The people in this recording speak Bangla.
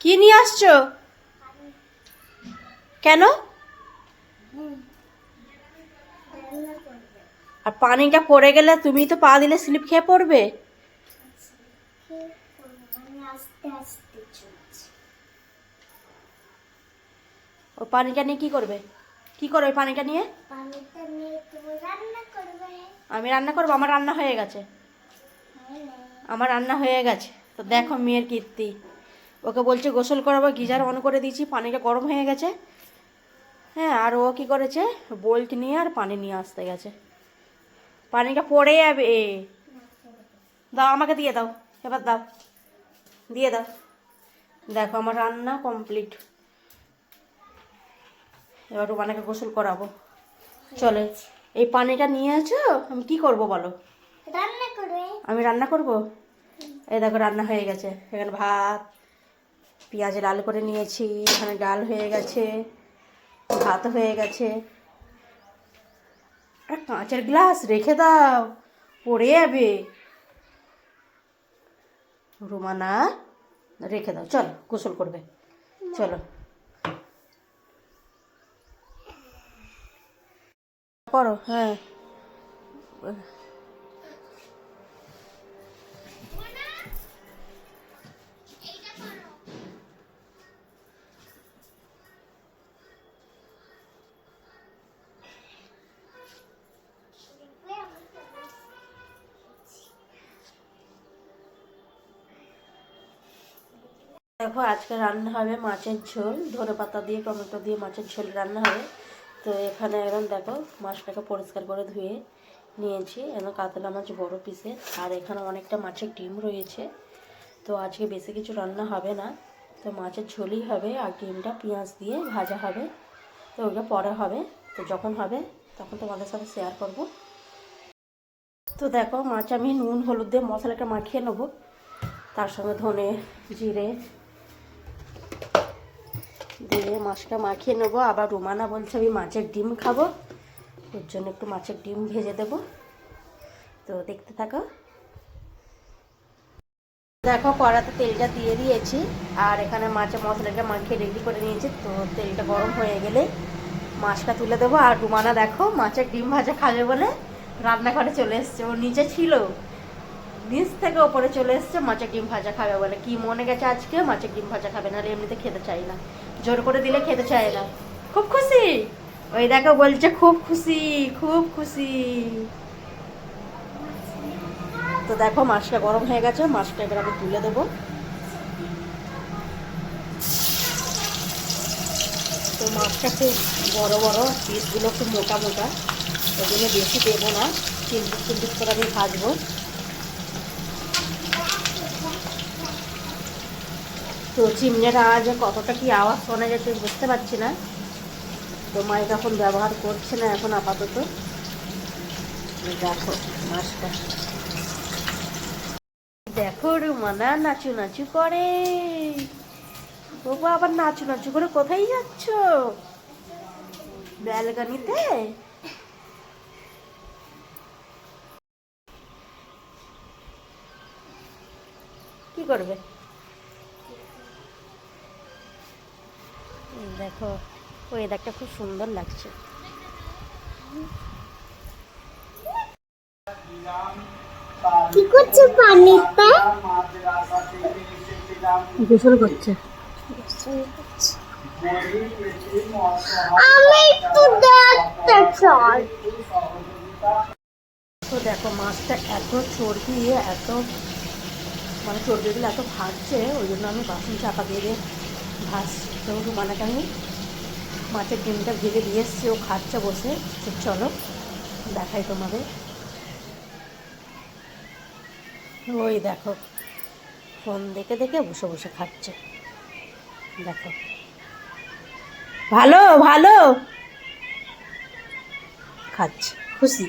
কি নিয়ে আসছো? কেন? আর পানিটা পড়ে গেলে তুমি তো পা দিলে স্লিপ খেয়ে পড়বে। ও পানিটা নিয়ে কি করবে? কি করবে পানিটা নিয়ে? আমি রান্না করব, আমার রান্না হয়ে গেছে। আমার রান্না হয়ে গেছে। তো দেখো মেয়ের কীর্তি। ওকে বলছে গোসল করাবো গিজার অন করে দিয়েছি পানিটা গরম হয়ে গেছে। হ্যাঁ আর ও কি করেছে? বোল্ট নিয়ে আর পানি নিয়ে আসতে গেছে। পানিটা পড়ে যাবে। দাও আমাকে দিয়ে দাও এবার দাও দিয়ে দাও। দেখো আমার রান্না কমপ্লিট এবার রুমানাকে গোসল করাবো। চলে এই পানিটা নিয়ে আছো আমি কি করব বলো? রান্না করবে। আমি রান্না করব? এই দেখো রান্না হয়ে গেছে। এখানে ভাত পেঁয়াজ লাল করে নিয়েছি, এখানে ডাল হয়ে গেছে, ভাত হয়ে গেছে। একটা কাঁচের গ্লাস রেখে দাও, পড়ে যাবে। রুমানা রেখে দাও, চলো, গোসল করবে। চলো। করো হ্যাঁ। দেখো আজকে রান্না হবে মাছের ঝোল। ধনে পাতা দিয়ে, টমেটো দিয়ে মাছের ঝোল রান্না হবে। তো এখানে এখন দেখো মাছটাকে পরিষ্কার করে ধুয়ে নিয়েছি। এখন কাতলা মাছ বড় পিসে আর এখানে অনেকটা মাছের ডিম রয়েছে। তো আজকে বেশি কিছু রান্না হবে না। তো মাছের ঝোলই হবে আর ডিমটা পেঁয়াজ দিয়ে ভাজা হবে। তো ওটা পরে হবে। তো যখন হবে তখন তোমাদের সাথে শেয়ার করব। তো দেখো মাছ আমি নুন, হলুদ দিয়ে মশলাটা মাখিয়ে নেব। তার সঙ্গে ধনে, জিরে দিয়ে মাছটা মাখিয়ে নেব। আবার রোমানা বলছে আমি মাছের ডিম খাব। ওর জন্য একটু মাছের ডিম ভেজে দেব। তো দেখতে থাকো। দেখো, কড়াতে তেলটা দিয়ে দিয়েছি। আর এখানে মাছের মশলাটা মাখিয়ে রেডি করে নিয়েছি। তো তেলটা গরম হয়ে গেলে মাছটা তুলে দেবো। আর রুমানা দেখো, মাছের ডিম ভাজা খাবে বলে রান্নাঘরে চলে এসছে। ও নিচে ছিল। নিচ থেকে ওপরে চলে এসছে, মাছের ডিম ভাজা খাবে বলে। কি মনে গেছে আজকে? মাছের ডিম ভাজা খাবে, নাহলে এমনিতে খেতে চাই না। জোর করে দিলে খেতে চায় না। খুব খুশি? ওই দেখো বলছে, খুব খুশি খুব খুশি। তো দেখো, মাছটা গরম হয়ে গেছে। মাছটা এবার আমি তুলে দেবো। তো মাছটা খুব বড় বড় পিসগুলো খুব মোটা মোটা। জন্য বেশি দেবো না। চিন্তিত চিন্তিত করে আমি ভাজবো। তো চিমড়ের আওয়াজে কতটা কি আওয়াজ শোনা যাচ্ছে বুঝতে পারছি না। তো মাইক এখন ব্যবহার করছে না এখন আপাতত। দেখো, মাছটা। দেখো রুমানা নাচু নাচু করে। বাবা আবার নাচু নাচু করে কোথায় যাচ্ছ? ব্যালগানিতে কি করবে? দেখো ওয়েদারটা খুব সুন্দর লাগছে। কি করছে পানিতে? গোসল করছে। আমি একটু দেখতে চাই। তো দেখো মাছটা এত চর্বি এত মানে চর্বিগুলো এত ভাজছে ওই জন্য আমি বাসন চাপা দিয়ে ভাজছি। তো রুমানাকে আমি মাছের ডিমটা ভেজে দিয়ে এসছি, ও খাচ্ছে বসে। চলো, দেখাই তোমাদের। ওই দেখো, ফোন দেখে দেখে বসে বসে খাচ্ছে। দেখো। ভালো ভালো। খাচ্ছে, খুশি।